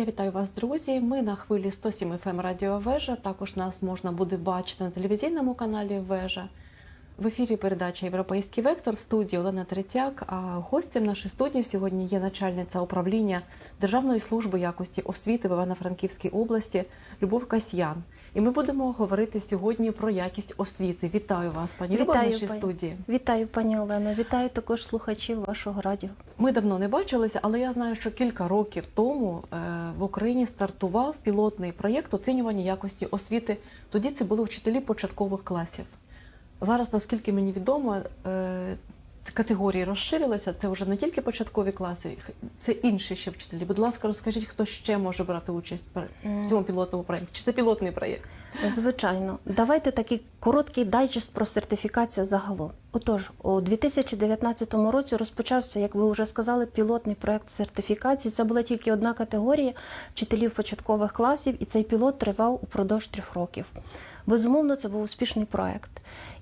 Я вітаю вас, друзі. Ми на хвилі 107 FM Радіо Вежа. Також нас можна буде бачити на телевізійному каналі Вежа. В ефірі передача Європейський вектор в студії Олена Третяк. А гостем нашої студії сьогодні є начальниця управління Державної служби якості освіти в Івано-Франківській області Любов Касьян. І ми будемо говорити сьогодні про якість освіти. Вітаю вас, пані Любов, в нашій пані. студії. Вітаю, пані Олено. Вітаю також слухачів вашого радіо. Ми давно не бачилися, але я знаю, що кілька років тому е, в Україні стартував пілотний проєкт оцінювання якості освіти. Тоді це були вчителі початкових класів. Зараз, наскільки мені відомо, е, категорії розширилися. Це вже не тільки початкові класи, це інші ще вчителі. Будь ласка, розкажіть, хто ще може брати участь в цьому пілотному проєкті? Чи це пілотний проєкт? Звичайно, давайте такий короткий дайджест про сертифікацію загалом. Отож, у 2019 році розпочався, як ви вже сказали, пілотний проект сертифікації. Це була тільки одна категорія вчителів початкових класів, і цей пілот тривав упродовж трьох років. Безумовно, це був успішний проект.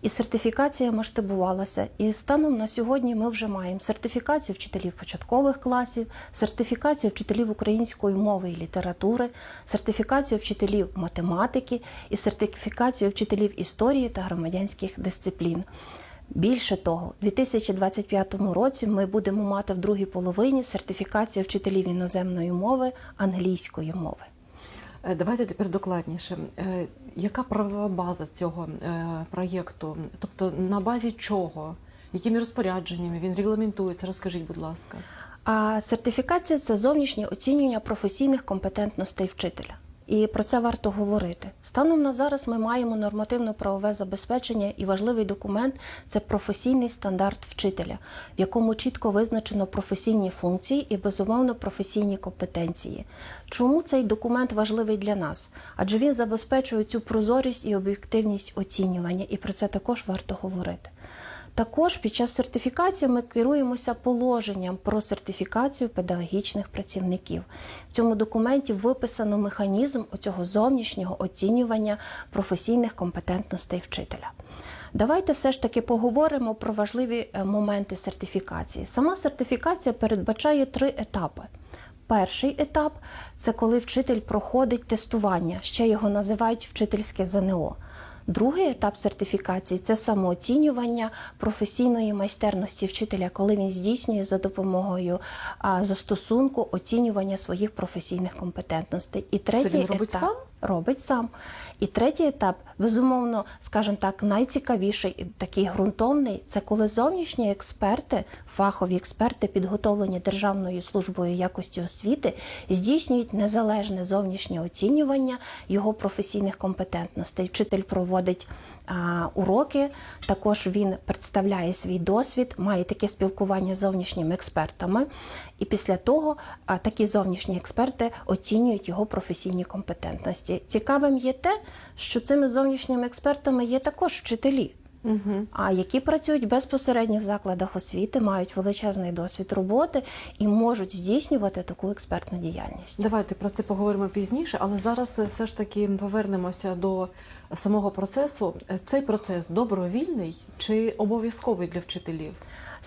І сертифікація масштабувалася. І станом на сьогодні ми вже маємо сертифікацію вчителів початкових класів, сертифікацію вчителів української мови і літератури, сертифікацію вчителів математики і сертифікацію вчителів історії та громадянських дисциплін. Більше того, у 2025 році ми будемо мати в другій половині сертифікацію вчителів іноземної мови англійської мови. Е, Давайте тепер докладніше. Е, Яка правова база цього е, проєкту? Тобто на базі чого? Якими розпорядженнями він регламентується? Розкажіть, будь ласка. А сертифікація це зовнішнє оцінювання професійних компетентностей вчителя. І про це варто говорити. Станом на зараз ми маємо нормативно-правове забезпечення і важливий документ це професійний стандарт вчителя, в якому чітко визначено професійні функції і безумовно професійні компетенції. Чому цей документ важливий для нас? Адже він забезпечує цю прозорість і об'єктивність оцінювання, і про це також варто говорити. Також під час сертифікації ми керуємося положенням про сертифікацію педагогічних працівників. В цьому документі виписано механізм цього зовнішнього оцінювання професійних компетентностей вчителя. Давайте все ж таки поговоримо про важливі е, моменти сертифікації. Сама сертифікація передбачає три етапи. Перший етап це коли вчитель проходить тестування, ще його називають вчительське ЗНО. Другий етап сертифікації це самооцінювання професійної майстерності вчителя, коли він здійснює за допомогою застосунку оцінювання своїх професійних компетентностей. І третій він робить етап сам? Робить сам. І третій етап, безумовно, скажімо так, найцікавіший, і такий ґрунтовний, це коли зовнішні експерти, фахові експерти, підготовлені Державною службою якості освіти, здійснюють незалежне зовнішнє оцінювання його професійних компетентностей. Вчитель проводить уроки, також він представляє свій досвід, має таке спілкування з зовнішніми експертами. І після того такі зовнішні експерти оцінюють його професійні компетентності. Цікавим є те, що цими зовнішніми експертами є також вчителі. А які працюють безпосередньо в закладах освіти, мають величезний досвід роботи і можуть здійснювати таку експертну діяльність. Давайте про це поговоримо пізніше, але зараз е, все ж таки повернемося до самого процесу. Е, Цей процес добровільний чи обов'язковий для вчителів?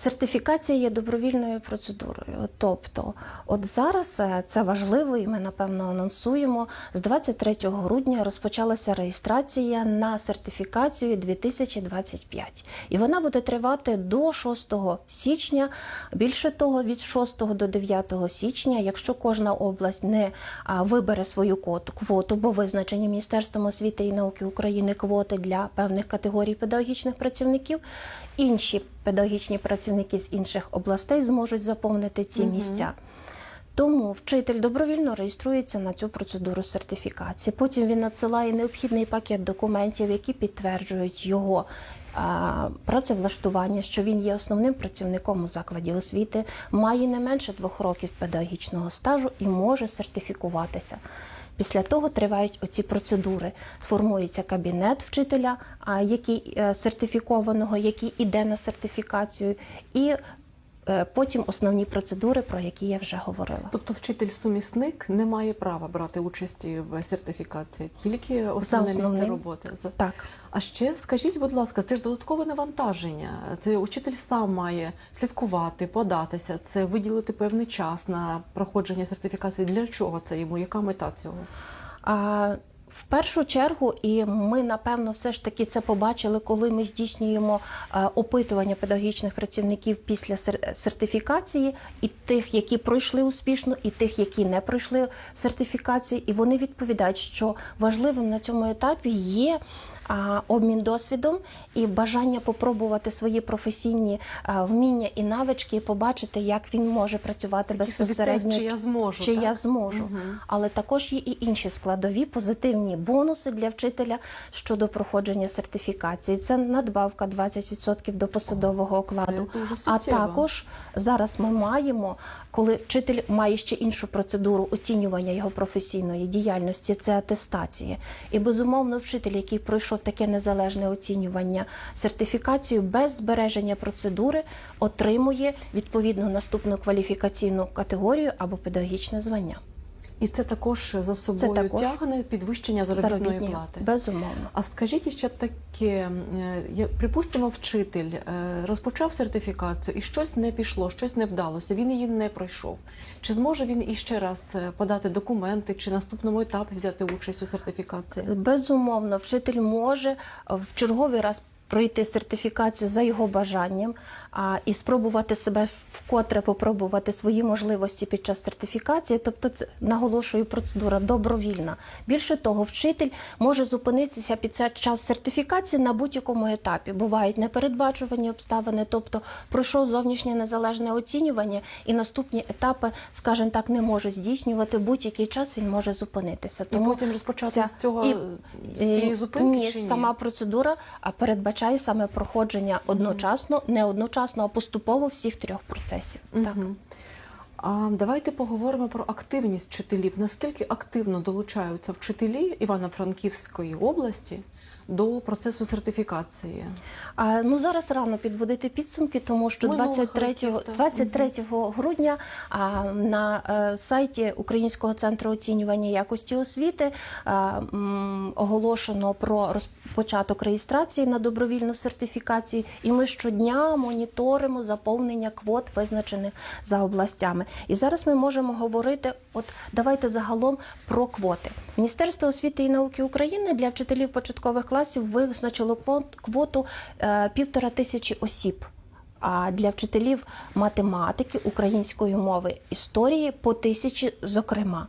Сертифікація є добровільною процедурою. Тобто, от зараз е, це важливо, і ми напевно анонсуємо. З 23 грудня розпочалася реєстрація на сертифікацію 2025. І вона буде тривати до 6 січня. Більше того, від 6 до 9 січня, якщо кожна область не вибере свою квоту, квоту, бо визначені Міністерством освіти і науки України квоти для певних категорій педагогічних працівників, інші педагогічні працівники з інших областей зможуть заповнити ці місця. Тому вчитель добровільно реєструється на цю процедуру сертифікації. Потім він надсилає необхідний пакет документів, які підтверджують його а, працевлаштування, що він є основним працівником у закладі освіти, має не менше двох років педагогічного стажу і може сертифікуватися. Після того тривають оці процедури. Формується кабінет вчителя, який е, сертифікованого, який іде на сертифікацію, і потім основні процедури, про які я вже говорила. Тобто вчитель-сумісник не має права брати участі в сертифікації, тільки основне місце роботи. Так. А ще скажіть, будь ласка, це ж додаткове навантаження. Це учитель сам має слідкувати, податися, це виділити певний час на проходження сертифікації. Для чого це йому? Яка мета цього? А, в першу чергу, і ми напевно все ж таки це побачили, коли ми здійснюємо е, опитування педагогічних працівників після сер- сертифікації, і тих, які пройшли успішно, і тих, які не пройшли сертифікацію, і вони відповідають, що важливим на цьому етапі є. А, Обмін досвідом і бажання попробувати свої професійні а, вміння і навички, і побачити, як він може працювати безпосередньо. чи я зможу, чи так? я зможу. Мгм. Але також є і інші складові позитивні бонуси для вчителя щодо проходження сертифікації. Це надбавка 20% до посадового окладу. а також зараз ми маємо, коли вчитель має ще іншу процедуру оцінювання його професійної діяльності, це атестація. І безумовно, вчитель, який пройшов таке незалежне оцінювання сертифікацію без збереження процедури, отримує відповідну наступну кваліфікаційну категорію або педагогічне звання. І це також за собою також тягне підвищення заробітної Заробітні, плати. безумовно. А скажіть ще таке, е, припустимо, вчитель е, розпочав сертифікацію і щось не пішло, щось не вдалося, він її не пройшов. Чи зможе він іще раз е, подати документи, чи наступному етапі взяти участь у сертифікації? Безумовно, вчитель може в черговий раз пройти сертифікацію за його бажанням а, і спробувати себе вкотре попробувати свої можливості під час сертифікації. Тобто, це наголошую, процедура добровільна. Більше того, вчитель може зупинитися під час сертифікації на будь-якому етапі. Бувають непередбачувані обставини, тобто пройшов зовнішнє незалежне оцінювання, і наступні етапи, скажімо так, не може здійснювати. Будь-який час він може зупинитися. І потім розпочати ця- з цього і- з цієї Е, зупинки ні, чи ні? сама процедура а, передбачає саме проходження одночасно, не одночасно, а поступово всіх трьох процесів. Так. А давайте поговоримо про активність вчителів. Наскільки активно долучаються вчителі Івано-Франківської області до процесу сертифікації? А, ну зараз рано підводити підсумки, тому що Минулих 23, років, 23 грудня а, на е, сайті Українського центру оцінювання якості освіти а, м, оголошено про розпочаток реєстрації на добровільну сертифікацію, і ми щодня моніторимо заповнення квот, визначених за областями. І зараз ми можемо говорити. От давайте загалом про квоти. Міністерство освіти і науки України для вчителів початкових класів визначило квот- квоту е, півтора тисячі осіб. А для вчителів математики, української мови, історії по тисячі, зокрема.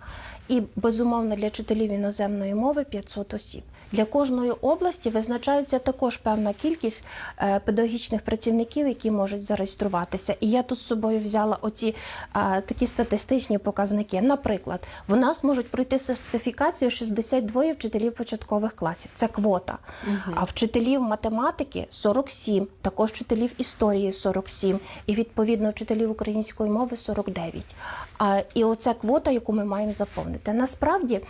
І безумовно для вчителів іноземної мови 500 осіб. Для кожної області визначається також певна кількість е, педагогічних працівників, які можуть зареєструватися. І я тут з собою взяла оці е, такі статистичні показники. Наприклад, в нас можуть пройти сертифікацію 62 вчителів початкових класів. Це квота. А вчителів математики 47, також вчителів історії 47, і відповідно вчителів української мови 49. А, і оця квота, яку ми маємо заповнити. Насправді,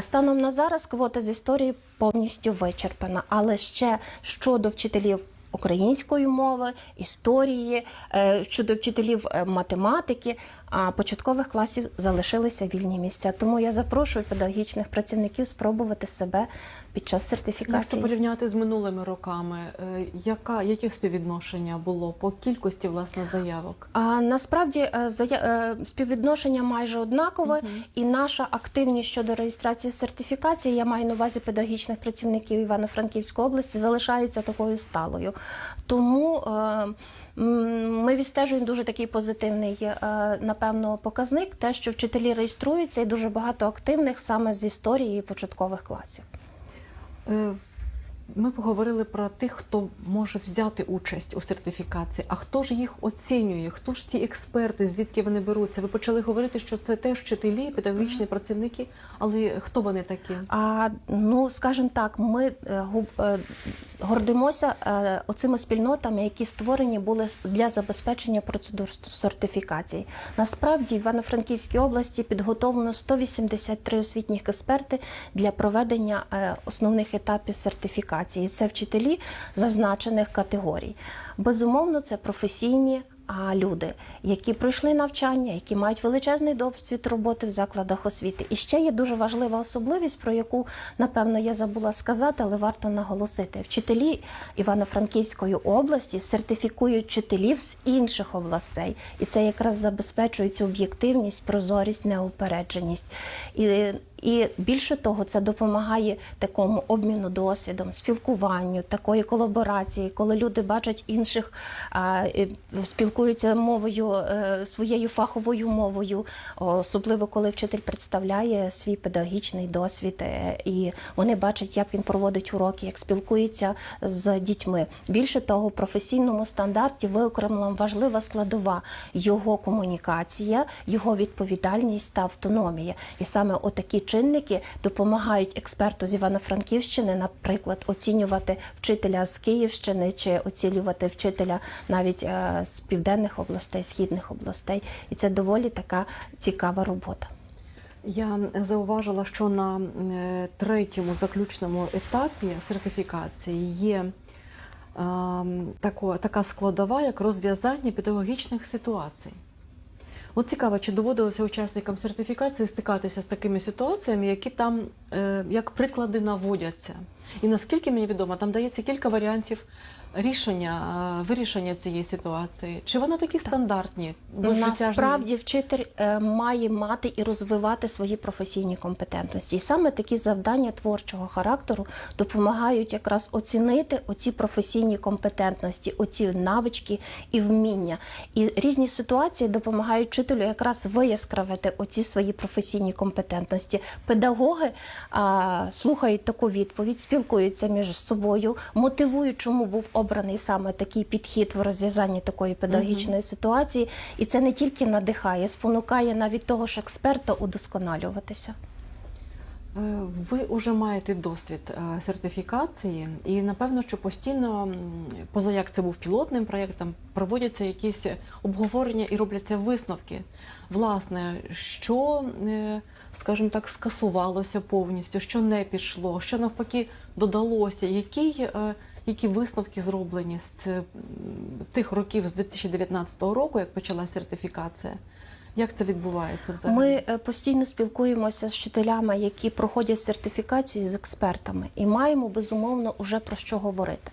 станом на зараз квота з історії повністю вичерпана, але ще щодо вчителів. Української мови, історії е, щодо вчителів е, математики, а початкових класів залишилися вільні місця. Тому я запрошую педагогічних працівників спробувати себе під час Якщо сертифікації. порівняти з минулими роками, е, яка яке співвідношення було по кількості власне заявок? А насправді е, зая- е, співвідношення майже однакове, і наша активність щодо реєстрації сертифікації, я маю на увазі педагогічних працівників Івано-Франківської області, залишається такою сталою. Тому е, м, ми відстежуємо дуже такий позитивний, е, напевно, показник, те, що вчителі реєструються, і дуже багато активних саме з історії початкових класів. Е, Ми поговорили про тих, хто може взяти участь у сертифікації. А хто ж їх оцінює? Хто ж ті експерти, звідки вони беруться? Ви почали говорити, що це теж вчителі, педагогічні працівники, але хто вони такі? А ну скажімо так, ми е, е, гордимося е, оцими спільнотами, які створені були для забезпечення процедур сертифікації. Насправді в Івано-Франківській області підготовлено 183 освітніх експерти для проведення е, основних етапів сертифікації. Це вчителі зазначених категорій. Безумовно, це професійні люди, які пройшли навчання, які мають величезний досвід роботи в закладах освіти. І ще є дуже важлива особливість, про яку напевно я забула сказати, але варто наголосити. Вчителі Івано-Франківської області сертифікують вчителів з інших областей, і це якраз забезпечує цю об'єктивність, прозорість, неупередженість. І і більше того, це допомагає такому обміну досвідом, спілкуванню, такої колаборації, коли люди бачать інших, спілкуються мовою е, своєю фаховою мовою, особливо коли вчитель представляє свій педагогічний досвід, е, і вони бачать, як він проводить уроки, як спілкується з дітьми. Більше того, в професійному стандарті виокремлена важлива складова його комунікація, його відповідальність та автономія. І саме отакі чинники допомагають експерту з Івано-Франківщини, наприклад, оцінювати вчителя з Київщини чи оцінювати вчителя навіть е, з південних областей, східних областей. І це доволі така цікава робота. Я зауважила, що на е, третьому заключному етапі сертифікації є ем, тако, така складова, як розв'язання педагогічних ситуацій. От цікаво, чи доводилося учасникам сертифікації стикатися з такими ситуаціями, які там е, як приклади наводяться. І наскільки мені відомо, там дається кілька варіантів рішення, е, вирішення цієї ситуації. Чи вони такі стандартні? Бо Насправді вчитель е, має мати і розвивати свої професійні компетентності. І саме такі завдання творчого характеру допомагають якраз оцінити оці професійні компетентності, оці навички і вміння. І різні ситуації допомагають вчителю якраз вияскравити оці свої професійні компетентності. Педагоги а, слухають таку відповідь, спілкуються між собою, мотивують, чому був обраний саме такий підхід в розв'язанні такої педагогічної ситуації. І це не тільки надихає, спонукає навіть того ж експерта удосконалюватися. Е, Ви вже маєте досвід е, сертифікації, і напевно, що постійно, поза як це був пілотним проєктом, проводяться якісь обговорення і робляться висновки. Власне, що, е, скажімо так, скасувалося повністю, що не пішло, що навпаки додалося, які, е, які висновки зроблені з тих років з 2019 року, як почалася сертифікація. Як це відбувається взагалі? Ми е, постійно спілкуємося з вчителями, які проходять сертифікацію з експертами, і маємо безумовно уже про що говорити.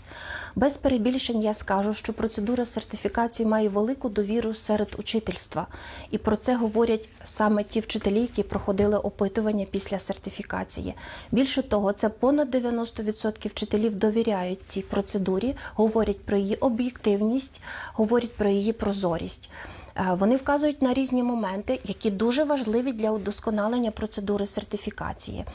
Без перебільшень я скажу, що процедура сертифікації має велику довіру серед учительства, і про це говорять саме ті вчителі, які проходили опитування після сертифікації. Більше того, це понад 90% вчителів довіряють цій процедурі, говорять про її об'єктивність, говорять про її прозорість. Е, Вони вказують на різні моменти, які дуже важливі для удосконалення процедури сертифікації.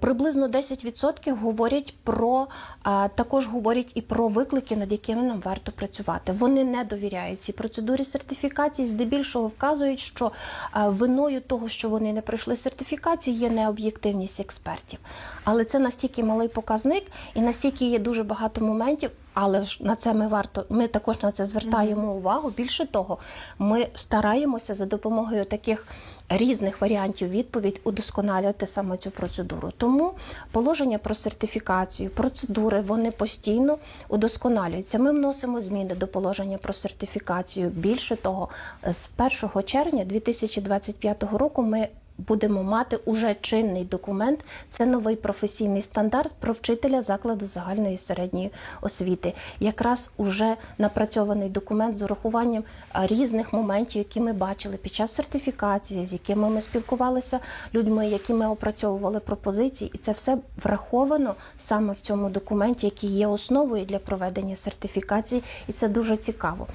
Приблизно 10% говорять про а, також говорять і про виклики, над якими нам варто працювати. Вони не довіряють цій процедурі сертифікації, здебільшого вказують, що виною того, що вони не пройшли сертифікацію, є необ'єктивність експертів. Але це настільки малий показник, і настільки є дуже багато моментів. Але ж на це ми варто. Ми також на це звертаємо увагу. Більше того, ми стараємося за допомогою таких різних варіантів відповідь удосконалювати саме цю процедуру. Тому положення про сертифікацію, процедури вони постійно удосконалюються. Ми вносимо зміни до положення про сертифікацію. Більше того, з 1 червня 2025 року ми будемо мати уже чинний документ. Це новий професійний стандарт про вчителя закладу загальної середньої освіти. Якраз уже напрацьований документ з урахуванням різних моментів, які ми бачили під час сертифікації, з якими ми спілкувалися людьми, які ми опрацьовували пропозиції, і це все враховано саме в цьому документі, який є основою для проведення сертифікації, і це дуже цікаво.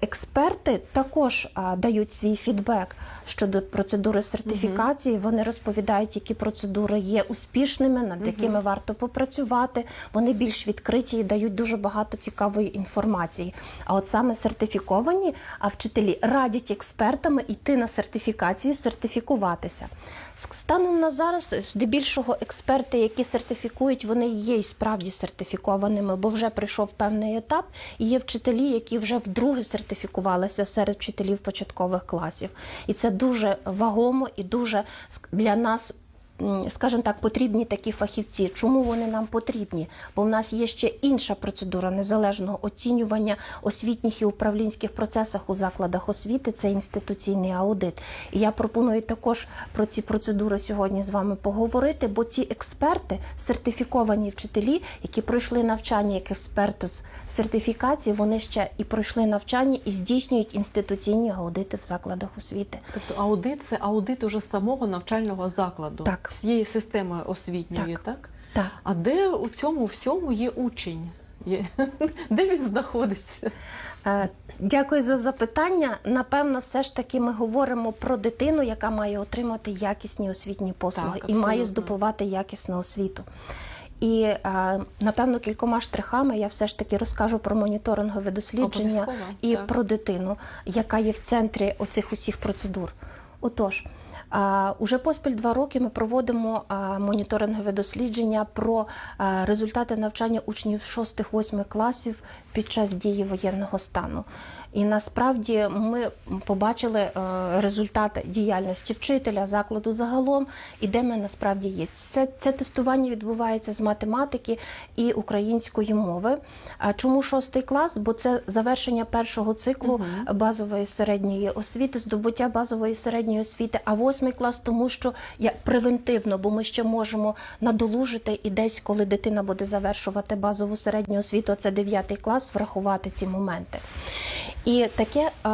Експерти також дають свій фідбек щодо процедури сертифікації. Вони розповідають, які процедури є успішними, над якими варто попрацювати. Вони більш відкриті і дають дуже багато цікавої інформації. А от саме сертифіковані а вчителі радять експертами йти на сертифікацію, сертифікуватися. Станом на зараз, здебільшого, експерти, які сертифікують, вони є і справді сертифікованими, бо вже прийшов певний етап, і є вчителі, які вже вдруге сертифікувалися серед вчителів початкових класів. І це дуже вагомо і дуже для нас скажімо так, потрібні такі фахівці. Чому вони нам потрібні? Бо в нас є ще інша процедура незалежного оцінювання освітніх і управлінських процесах у закладах освіти. Це інституційний аудит. І я пропоную також про ці процедури сьогодні з вами поговорити, бо ці експерти, сертифіковані вчителі, які пройшли навчання як експерти з сертифікації, вони ще і пройшли навчання і здійснюють інституційні аудити в закладах освіти. Тобто аудит це аудит уже самого навчального закладу, Так. Всієї системи освітньої, Так. так? Так. А де у цьому всьому є учень? Є... Де він знаходиться? Е, Дякую за запитання. Напевно, все ж таки ми говоримо про дитину, яка має отримати якісні освітні послуги Так, і має здобувати якісну освіту. І е, напевно кількома штрихами я все ж таки розкажу про моніторингове дослідження Обов'язково, і так. про дитину, яка є в центрі оцих усіх процедур. Отож, уже поспіль два роки ми проводимо моніторингове дослідження про результати навчання учнів 6-8 класів під час дії воєнного стану. І насправді ми побачили е, результати діяльності вчителя закладу загалом і де ми насправді є. Це, це тестування відбувається з математики і української мови. А чому шостий клас? Бо це завершення першого циклу базової середньої освіти, здобуття базової середньої освіти, а восьмий клас, тому що я превентивно, бо ми ще можемо надолужити і десь, коли дитина буде завершувати базову середню освіту, а це дев'ятий клас, врахувати ці моменти. І таке е,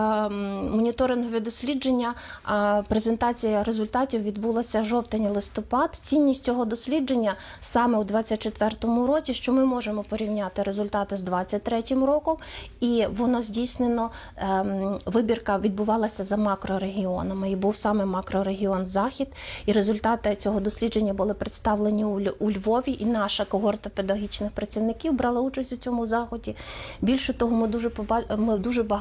моніторингове дослідження, е, презентація результатів відбулася жовтень-листопад. Цінність цього дослідження саме у 2024 році, що ми можемо порівняти результати з 2023 роком, і воно здійснено ем, вибірка відбувалася за макрорегіонами. І був саме макрорегіон Захід. І результати цього дослідження були представлені у, у Львові. І наша когорта педагогічних працівників брала участь у цьому заході. Більше того, ми дуже поба- ми дуже багато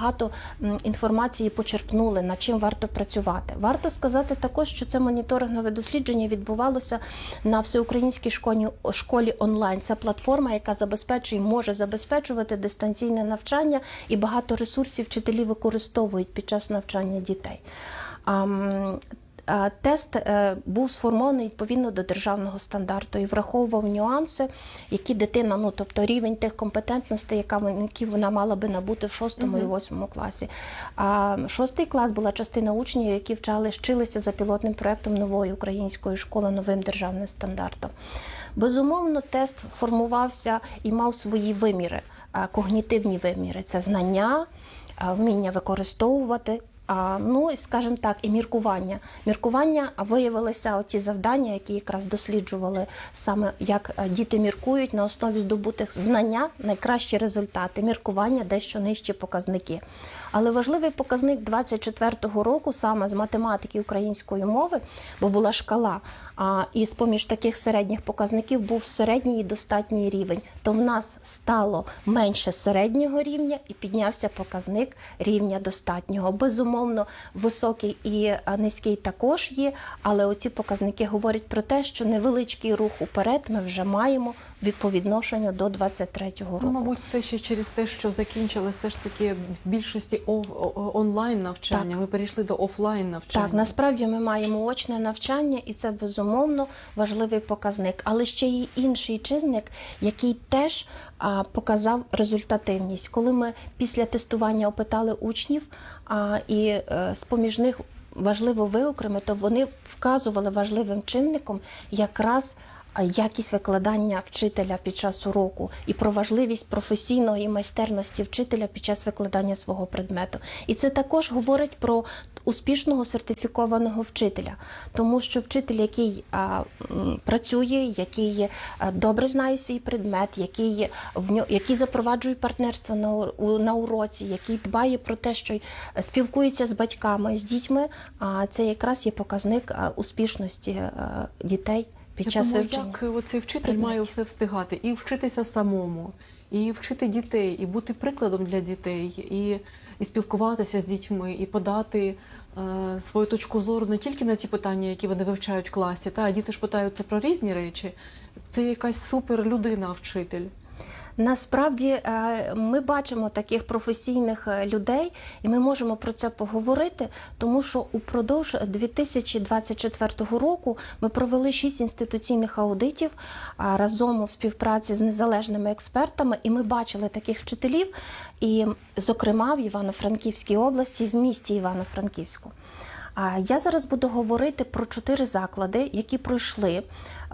м, інформації почерпнули, над чим варто працювати. Варто сказати також, що це моніторингове дослідження відбувалося на всеукраїнській школі, школі онлайн. Це платформа, яка забезпечує, може забезпечувати дистанційне навчання, і багато ресурсів вчителі використовують під час навчання дітей. Тест е, був сформований відповідно до державного стандарту і враховував нюанси, які дитина, ну тобто рівень тих компетентностей, яка які вона мала би набути в шостому і восьмому класі. А шостий клас була частина учнів, які вчали, вчилися за пілотним проектом нової української школи новим державним стандартом. Безумовно, тест формувався і мав свої виміри, когнітивні виміри це знання, вміння використовувати. Ну скажімо так, і міркування. Міркування виявилися оці завдання, які якраз досліджували саме як е, діти міркують на основі здобутих знання, найкращі результати. Міркування дещо нижчі показники. Але важливий показник 24-го року саме з математики української мови, бо була шкала. А і з поміж таких середніх показників був середній і достатній рівень. То в нас стало менше середнього рівня і піднявся показник рівня достатнього. Безумовно, високий і низький також є, але оці показники говорять про те, що невеличкий рух уперед ми вже маємо по відношенню до 23-го року. Ну, мабуть, це ще через те, що закінчили все ж таки в більшості онлайн навчання. Так. Ми перейшли до офлайн навчання. Так, насправді ми маємо очне навчання, і це безумовно важливий показник. Але ще є інший чинник, який теж а, показав результативність. Коли ми після тестування опитали учнів, а, і е, з поміж них важливо виокремити, то вони вказували важливим чинником якраз. Якість викладання вчителя під час уроку і про важливість професійної майстерності вчителя під час викладання свого предмету. І це також говорить про успішного сертифікованого вчителя, тому що вчитель, який а, м, працює, який а, добре знає свій предмет, який в ньо, який запроваджує партнерство на, у- на уроці, який дбає про те, що й спілкується з батьками, з дітьми, а це якраз є показник а, успішності а, дітей під Я час думаю, вивчення. як оцей вчитель предметів. має все встигати і вчитися самому, і вчити дітей, і бути прикладом для дітей, і, і спілкуватися з дітьми, і подати е, свою точку зору не тільки на ті питання, які вони вивчають в класі, та а діти ж питаються про різні речі. Це якась супер людина, вчитель. Насправді е, ми бачимо таких професійних е, людей, і ми можемо про це поговорити, тому що упродовж 2024 року ми провели шість інституційних аудитів разом у співпраці з незалежними експертами, і ми бачили таких вчителів, і, зокрема, в Івано-Франківській області, в місті Івано-Франківську. А я зараз буду говорити про чотири заклади, які пройшли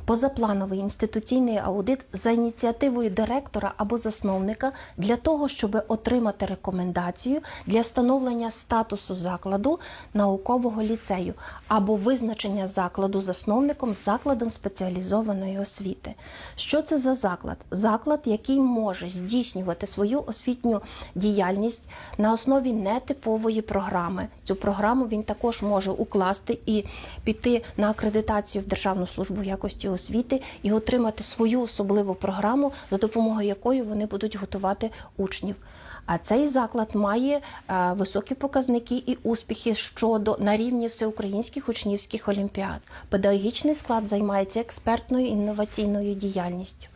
позаплановий інституційний аудит за ініціативою директора або засновника для того, щоб отримати рекомендацію для встановлення статусу закладу наукового ліцею або визначення закладу засновником закладом спеціалізованої освіти. Що це за заклад? Заклад, який може здійснювати свою освітню діяльність на основі нетипової програми. Цю програму він також може укласти і піти на акредитацію в Державну службу якості освіти і отримати свою особливу програму, за допомогою якої вони будуть готувати учнів. А цей заклад має е, високі показники і успіхи щодо на рівні всеукраїнських учнівських олімпіад. Педагогічний склад займається експертною інноваційною діяльністю.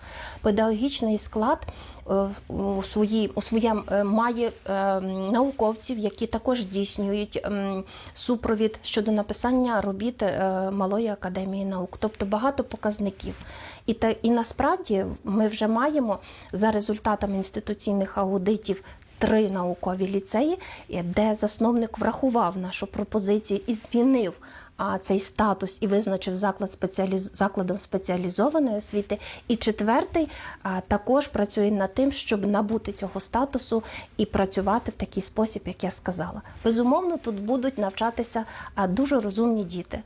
Педагогічний склад у своїй у своєм е, має е, науковців, які також здійснюють супровід щодо написання робіт е, малої академії наук, тобто багато показників. І та і насправді ми вже маємо за результатами інституційних аудитів. Три наукові ліцеї, е, де засновник врахував нашу пропозицію і змінив цей статус і визначив заклад спеціаліз... закладом спеціалізованої освіти. І четвертий також працює над тим, щоб набути цього статусу і працювати в такий спосіб, як я сказала. Безумовно, тут будуть навчатися дуже розумні діти.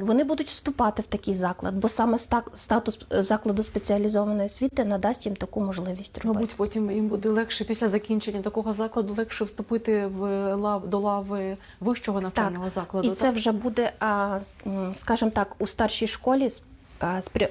Вони будуть вступати в такий заклад, бо саме ста- статус е, закладу спеціалізованої освіти надасть їм таку можливість робити. Мабуть, потім їм буде легше після закінчення такого закладу легше вступити в лав до лави вищого навчального закладу. І це вже буде, скажімо так, у старшій школі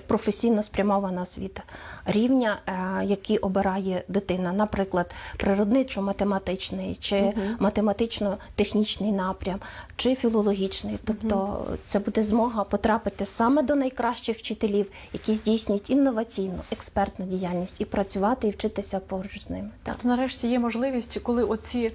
професійно спрямована освіта рівня, а, який обирає дитина, наприклад, природничо-математичний, чи математично-технічний напрям, чи філологічний. Тобто це буде змога потрапити саме до найкращих вчителів, які здійснюють інноваційну, експертну діяльність і працювати і вчитися поруч з ними. Так. Тобто, нарешті є можливість, коли оці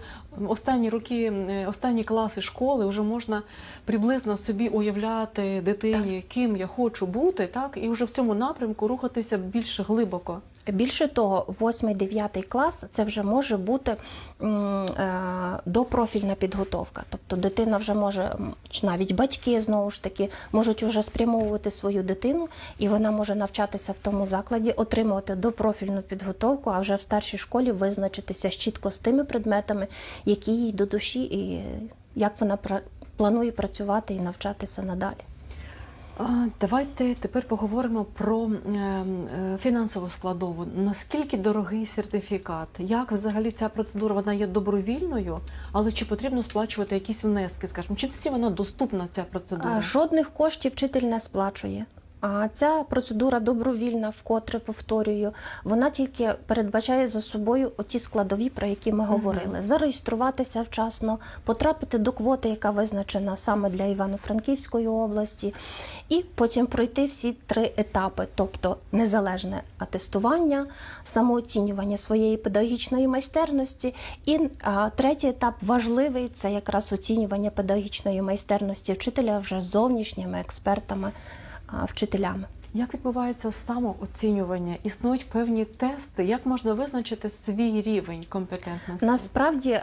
останні роки, е, останні класи школи вже можна приблизно собі уявляти дитині, ким я хочу бути, так і вже в цьому напрямку рухатися більш глибоко. Більше того, 8-9 клас це вже може бути е, допрофільна підготовка. Тобто дитина вже може, чи навіть батьки знову ж таки, можуть вже спрямовувати свою дитину, і вона може навчатися в тому закладі, отримувати допрофільну підготовку, а вже в старшій школі визначитися чітко з тими предметами, які їй до душі, і як вона планує працювати і навчатися надалі. Давайте тепер поговоримо про е, е, фінансову складову. Наскільки дорогий сертифікат? Як взагалі ця процедура вона є добровільною, але чи потрібно сплачувати якісь внески? Скажімо, чи всі вона доступна ця процедура? Жодних коштів вчитель не сплачує. А ця процедура добровільна, вкотре повторюю, вона тільки передбачає за собою оті складові, про які ми говорили: зареєструватися вчасно, потрапити до квоти, яка визначена саме для Івано-Франківської області, і потім пройти всі три етапи, тобто незалежне атестування, самооцінювання своєї педагогічної майстерності. І а, третій етап важливий це якраз оцінювання педагогічної майстерності вчителя вже зовнішніми експертами, вчителями. Як відбувається самооцінювання? Існують певні тести, як можна визначити свій рівень компетентності? Насправді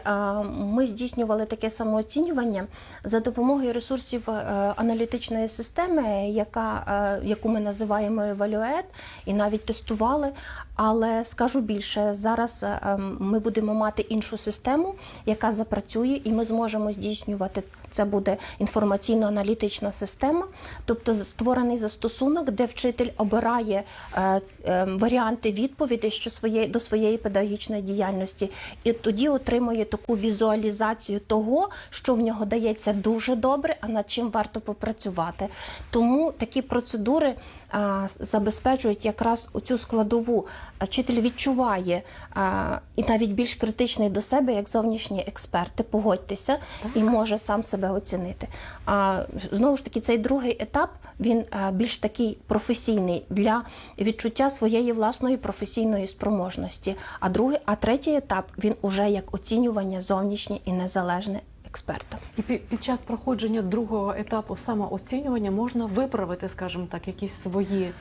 ми здійснювали таке самооцінювання за допомогою ресурсів е, аналітичної системи, яка, е, яку ми називаємо Evaluate, і навіть тестували. Але скажу більше, зараз е, ми будемо мати іншу систему, яка запрацює, і ми зможемо здійснювати. Це буде інформаційно-аналітична система, тобто створений застосунок, де вчитель обирає е, е, варіанти відповідей що своє, до своєї педагогічної діяльності, і тоді отримує таку візуалізацію того, що в нього дається дуже добре, а над чим варто попрацювати. Тому такі процедури забезпечують якраз оцю складову. Вчитель відчуває і навіть більш критичний до себе, як зовнішні експерти, погодьтеся, і може сам себе оцінити. А знову ж таки, цей другий етап він більш такий професійний для відчуття своєї власної професійної спроможності. А другий, а третій етап він уже як оцінювання зовнішнє і незалежне експерта. І під час проходження другого етапу самооцінювання можна виправити, скажімо так, якісь свої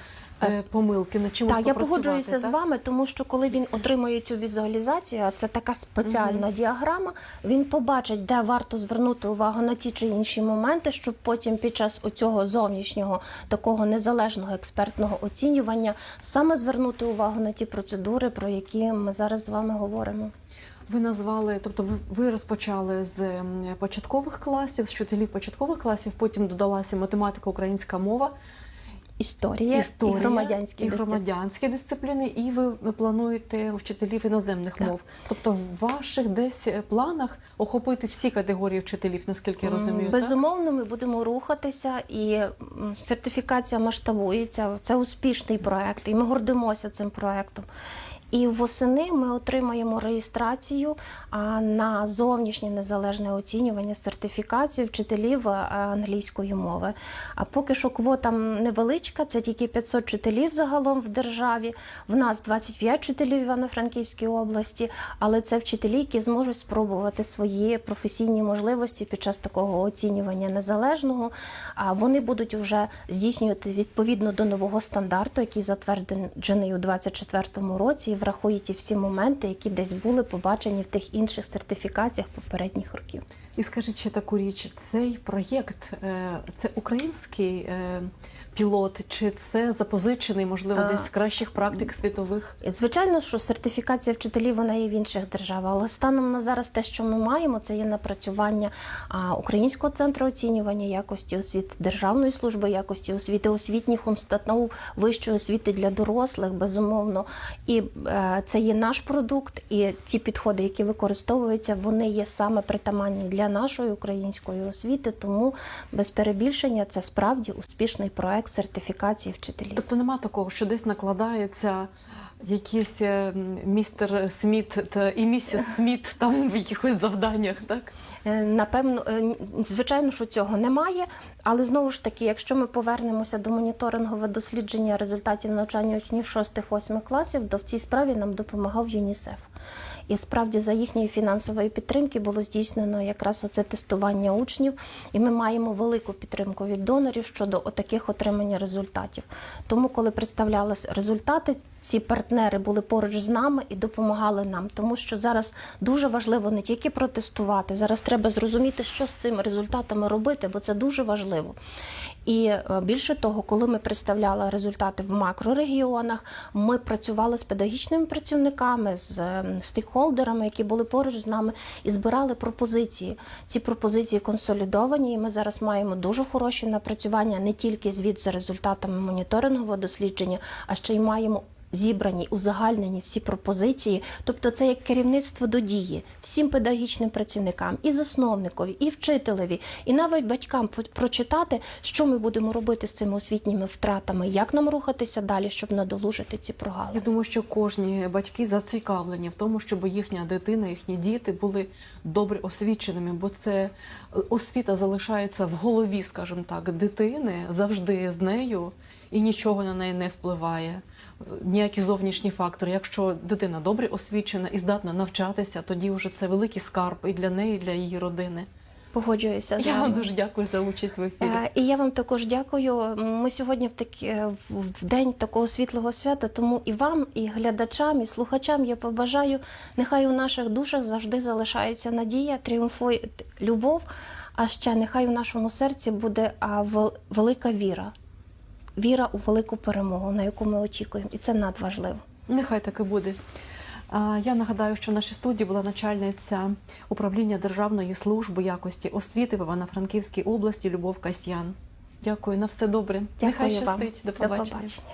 е, помилки, над чимось Так, я погоджуюся з вами, тому що коли він отримує цю візуалізацію, а це така спеціальна діаграма, він побачить, де варто звернути увагу на ті чи інші моменти, щоб потім під час оцього зовнішнього такого незалежного експертного оцінювання саме звернути увагу на ті процедури, про які ми зараз з вами говоримо. Ви назвали, тобто ви, розпочали з початкових класів, з вчителів початкових класів, потім додалася математика, українська мова, Історія, історія і громадянські і громадянські дисципліни, і ви плануєте вчителів іноземних Так. мов. Тобто в ваших десь е, планах охопити всі категорії вчителів, наскільки я розумію. так? Безумовно, ми будемо рухатися, і сертифікація масштабується. Це успішний проект, і ми гордимося цим проектом. І восени ми отримаємо реєстрацію на зовнішнє незалежне оцінювання, сертифікацію вчителів англійської мови. А поки що квота невеличка, це тільки 500 вчителів загалом в державі. В нас 25 вчителів в Івано-Франківській області, але це вчителі, які зможуть спробувати свої професійні можливості під час такого оцінювання незалежного. А вони будуть вже здійснювати відповідно до нового стандарту, який затверджений у 2024 році, і врахує ті всі моменти, які десь були побачені в тих інших сертифікаціях попередніх років. І скажіть ще таку річ: цей проєкт е, це український е, пілот, чи це запозичений, можливо, А. десь з кращих практик світових? Звичайно, що сертифікація вчителів вона є в інших державах, але станом на зараз те, що ми маємо, це є напрацювання Українського центру оцінювання якості освіти, Державної служби якості освіти, освітніх установ вищої освіти для дорослих, безумовно. І е, це є наш продукт, і ті підходи, які використовуються, вони є саме притаманні для нашої української освіти. Тому без перебільшення це справді успішний проект сертифікації вчителів. Тобто нема такого, що десь накладається якийсь е, містер Сміт та і місіс Сміт там в якихось завданнях, так? Е, Напевно, е, звичайно, що цього немає, але знову ж таки, якщо ми повернемося до моніторингового дослідження результатів навчання учнів 6-8 класів, то в цій справі нам допомагав ЮНІСЕФ. І справді за їхньої фінансової підтримки було здійснено якраз оце тестування учнів, і ми маємо велику підтримку від донорів щодо таких отримання результатів. Тому, коли представляли результати, ці партнери були поруч з нами і допомагали нам, тому що зараз дуже важливо не тільки протестувати, зараз треба зрозуміти, що з цими результатами робити, бо це дуже важливо. І е, більше того, коли ми представляли результати в макрорегіонах, ми працювали з педагогічними працівниками, з е, стейкхолдерами, які були поруч з нами, і збирали пропозиції. Ці пропозиції консолідовані, і ми зараз маємо дуже хороші напрацювання не тільки звіт за результатами моніторингового дослідження, а ще й маємо зібрані, узагальнені всі пропозиції. Тобто, це як керівництво до дії всім педагогічним працівникам, і засновникові, і вчителеві, і навіть батькам прочитати, що ми будемо робити з цими освітніми втратами, як нам рухатися далі, щоб надолужити ці прогалини. Я думаю, що кожні батьки зацікавлені в тому, щоб їхня дитина, їхні діти були добре освіченими, бо це е, освіта залишається в голові, скажімо так, дитини завжди з нею і нічого на неї не впливає. Е, Ніякі зовнішні фактори. Якщо дитина добре освічена і здатна навчатися, тоді вже це великий скарб і для неї, і для її родини. Погоджуюся з Я вам дуже дякую за участь в ефірі. Е, І я вам також дякую. Ми сьогодні в такі в в день такого світлого свята. Тому і вам, і глядачам, і слухачам я побажаю. Нехай у наших душах завжди залишається надія, тріумфує любов. А ще нехай у нашому серці буде вел- велика віра. Віра у велику перемогу, на яку ми очікуємо, і це надважливо. Нехай так і буде. Я нагадаю, що в нашій студії була начальниця управління Державної служби якості освіти в Івано-Франківській області Любов Касьян. Дякую, на все добре. Дякую Нехай щастить. До До побачення. побачення.